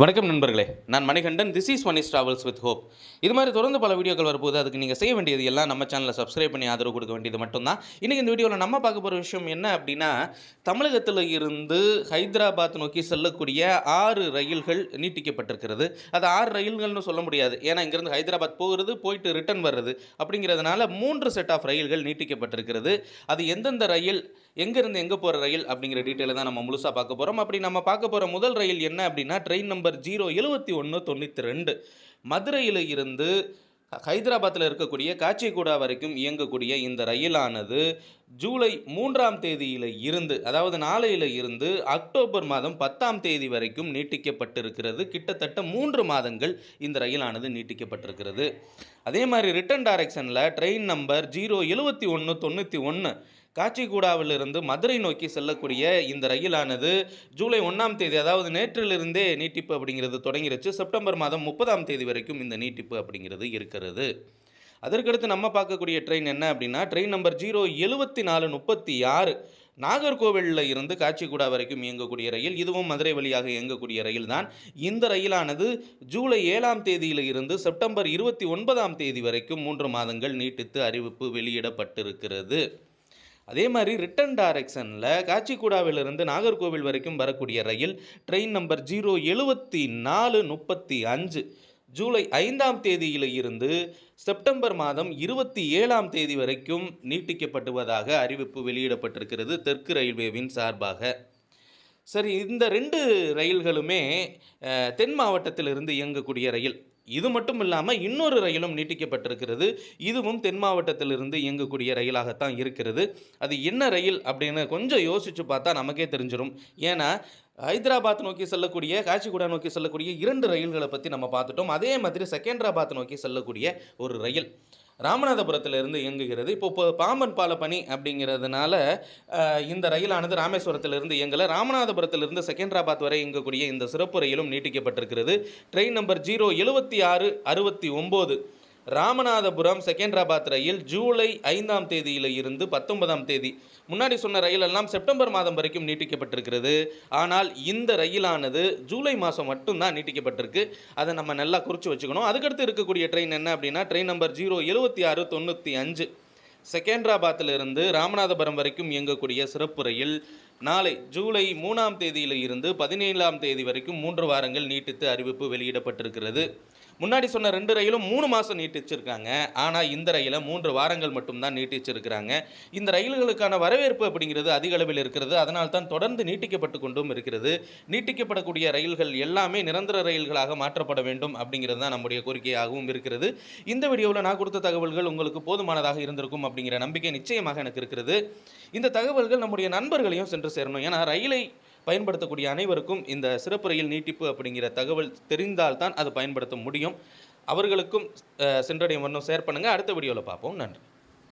வணக்கம் நண்பர்களே நான் Manikandan this is Mani travels with hope இது மாதிரி தொடர்ந்து பல வீடியோக்கள் வரும்போது அதுக்கு நீங்கள் செய்ய வேண்டியது எல்லாம் நம்ம சேனலில் சப்ஸ்கிரைப் பண்ணி ஆதரவு கொடுக்க வேண்டியது மட்டும்தான். இன்றைக்கி இந்த வீடியோவில் நம்ம பார்க்க போகிற விஷயம் என்ன அப்படின்னா தமிழகத்தில் இருந்து ஹைதராபாத் நோக்கி செல்லக்கூடிய ஆறு ரயில்கள் நீட்டிக்கப்பட்டிருக்கிறது. அது ஆறு ரயில்கள்னு சொல்ல முடியாது. ஏன்னா இங்கேருந்து ஹைதராபாத் போகிறது போயிட்டு ரிட்டர்ன் வர்றது அப்படிங்கிறதுனால மூன்று செட் ஆஃப் ரயில்கள் நீட்டிக்கப்பட்டிருக்கிறது. அது எந்தெந்த ரயில் எங்கேருந்து எங்கே போகிற ரயில் அப்படிங்கிற டீட்டெயிலை தான் நம்ம முழுசாக பார்க்க போகிறோம் அப்படி நம்ம பார்க்க போகிற முதல் ரயில் என்ன அப்படின்னா ட்ரெயின் நம்பர் ஜீரோ எழுபத்தி ஒன்று தொண்ணூற்றி ரெண்டு. மதுரையில் இருந்து ஹைதராபாத்தில் இருக்கக்கூடிய காச்சிகுடா வரைக்கும் இயங்கக்கூடிய இந்த ரயிலானது ஜூலை மூன்றாம் தேதியில் இருந்து அதாவது நாளையில் இருந்து அக்டோபர் மாதம் பத்தாம் தேதி வரைக்கும் நீட்டிக்கப்பட்டிருக்கிறது. கிட்டத்தட்ட மூன்று மாதங்கள் இந்த ரயிலானது நீட்டிக்கப்பட்டிருக்கிறது. அதே மாதிரி ரிட்டன் டைரக்ஷனில் ட்ரெயின் நம்பர் ஜீரோ எழுபத்தி ஒன்று தொண்ணூற்றி ஒன்று காச்சிகூடாவிலிருந்து மதுரை நோக்கி செல்லக்கூடிய இந்த ரயிலானது ஜூலை ஒன்றாம் தேதி அதாவது நேற்றிலிருந்தே நீட்டிப்பு அப்படிங்கிறது தொடங்கிருச்சு. செப்டம்பர் மாதம் முப்பதாம் தேதி வரைக்கும் இந்த நீட்டிப்பு அப்படிங்கிறது இருக்கிறது. அதற்கடுத்து நம்ம பார்க்கக்கூடிய ட்ரெயின் என்ன அப்படின்னா ட்ரெயின் நம்பர் ஜீரோ எழுபத்தி நாலு முப்பத்தி ஆறு நாகர்கோவிலில் இருந்து காச்சிகுடா வரைக்கும் இயங்கக்கூடிய ரயில் இதுவும் மதுரை வழியாக இயங்கக்கூடிய ரயில் தான். இந்த ரயிலானது ஜூலை ஏழாம் தேதியில் இருந்து செப்டம்பர் இருபத்தி ஒன்பதாம் தேதி வரைக்கும் மூன்று மாதங்கள் நீட்டித்து அறிவிப்பு வெளியிடப்பட்டிருக்கிறது. அதே மாதிரி ரிட்டன் டைரக்ஷனில் காச்சிகுடாவிலிருந்து நாகர்கோவில் வரைக்கும் வரக்கூடிய ரயில் ட்ரெயின் நம்பர் ஜீரோ எழுபத்தி நாலு முப்பத்தி அஞ்சு. ஜூலை ஐந்தாம் தேதியில் இருந்து செப்டம்பர் மாதம் இருபத்தி ஏழாம் தேதி வரைக்கும் நீட்டிக்கப்பட்டுவதாக அறிவிப்பு வெளியிடப்பட்டிருக்கிறது தெற்கு ரயில்வேவின் சார்பாக. சரி இந்த ரெண்டு ரயில்களுமே தென் மாவட்டத்திலிருந்து இயங்கக்கூடிய ரயில். இது மட்டும் இல்லாமல் இன்னொரு ரயிலும் நீட்டிக்கப்பட்டிருக்கிறது. இதுவும் தென் மாவட்டத்திலிருந்து இயங்கக்கூடிய ரயிலாகத்தான் இருக்கிறது. அது என்ன ரயில் அப்படின்னு கொஞ்சம் யோசித்து பார்த்தா நமக்கே தெரிஞ்சிடும் ஏன்னா ஹைதராபாத் நோக்கி செல்லக்கூடிய காச்சிகுடா நோக்கி செல்லக்கூடிய இரண்டு ரயில்களை பற்றி நம்ம பார்த்துட்டோம். அதே மாதிரி செகண்டராபாத் நோக்கி செல்லக்கூடிய ஒரு ரயில். ராமநாதபுரத்திலிருந்து இயங்குகிறது. இப்போ இப்போ பாம்பன் பால பணி அப்படிங்கிறதுனால இந்த ரயிலானது ராமேஸ்வரத்திலிருந்து இயங்கலை. ராமநாதபுரத்திலிருந்து செகண்டராபாத் வரை இயங்கக்கூடிய இந்த சிறப்பு ரயிலும் நீட்டிக்கப்பட்டிருக்கிறது. ட்ரெயின் நம்பர் ஜீரோ எழுபத்தி ஆறு அறுபத்தி ஒம்பது. ராமநாதபுரம் செகண்டராபாத் ரயில் ஜூலை ஐந்தாம் தேதியில் இருந்து பத்தொன்பதாம் தேதி. முன்னாடி சொன்ன ரயில் எல்லாம் செப்டம்பர் மாதம் வரைக்கும் நீட்டிக்கப்பட்டிருக்கிறது. ஆனால் இந்த ரயிலானது ஜூலை மாதம் மட்டும்தான் நீட்டிக்கப்பட்டிருக்கு. அதை நம்ம நல்லா குறித்து வச்சுக்கணும். அதுக்கடுத்து இருக்கக்கூடிய ட்ரெயின் என்ன அப்படின்னா ட்ரெயின் நம்பர் ஜீரோ எழுபத்தி ஆறு தொண்ணூற்றி அஞ்சு. செகண்டராபாத்திலிருந்து ராமநாதபுரம் வரைக்கும் இயங்கக்கூடிய சிறப்பு ரயில் நாளை ஜூலை மூணாம் தேதியில் இருந்து பதினேழாம் தேதி வரைக்கும் மூன்று வாரங்கள் நீட்டித்து அறிவிப்பு வெளியிடப்பட்டிருக்கிறது. முன்னாடி சொன்ன ரெண்டு ரயிலும் மூணு மாதம் நீட்டிச்சிருக்காங்க. ஆனால் இந்த ரயிலை மூன்று வாரங்கள் மட்டும்தான் நீட்டிச்சிருக்கிறாங்க. இந்த ரயில்களுக்கான வரவேற்பு அப்படிங்கிறது அதிக அளவில் இருக்கிறது. அதனால் தான் தொடர்ந்து நீட்டிக்கப்பட்டு கொண்டும் இருக்கிறது. நீட்டிக்கப்படக்கூடிய ரயில்கள் எல்லாமே நிரந்தர ரயில்களாக மாற்றப்பட வேண்டும் அப்படிங்கிறது தான் நம்முடைய கோரிக்கையாகவும் இருக்கிறது. இந்த வீடியோவில் நான் கொடுத்த தகவல்கள் உங்களுக்கு போதுமானதாக இருந்திருக்கும் அப்படிங்கிற நம்பிக்கை நிச்சயமாக எனக்கு இருக்கிறது. இந்த தகவல்கள் நம்முடைய நண்பர்களையும் சென்று சேரணும். ஏன்னா ரயிலை பயன்படுத்தக்கூடிய அனைவருக்கும் இந்த சிறப்பு ரயில் நீட்டிப்பு அப்படிங்கிற தகவல் தெரிந்தால்தான் அது பயன்படுத்த முடியும். அவர்களுக்கும் சென்றடையும் வரணும் ஷேர் பண்ணுங்கள் அடுத்த வீடியோவில் பார்ப்போம். நன்றி.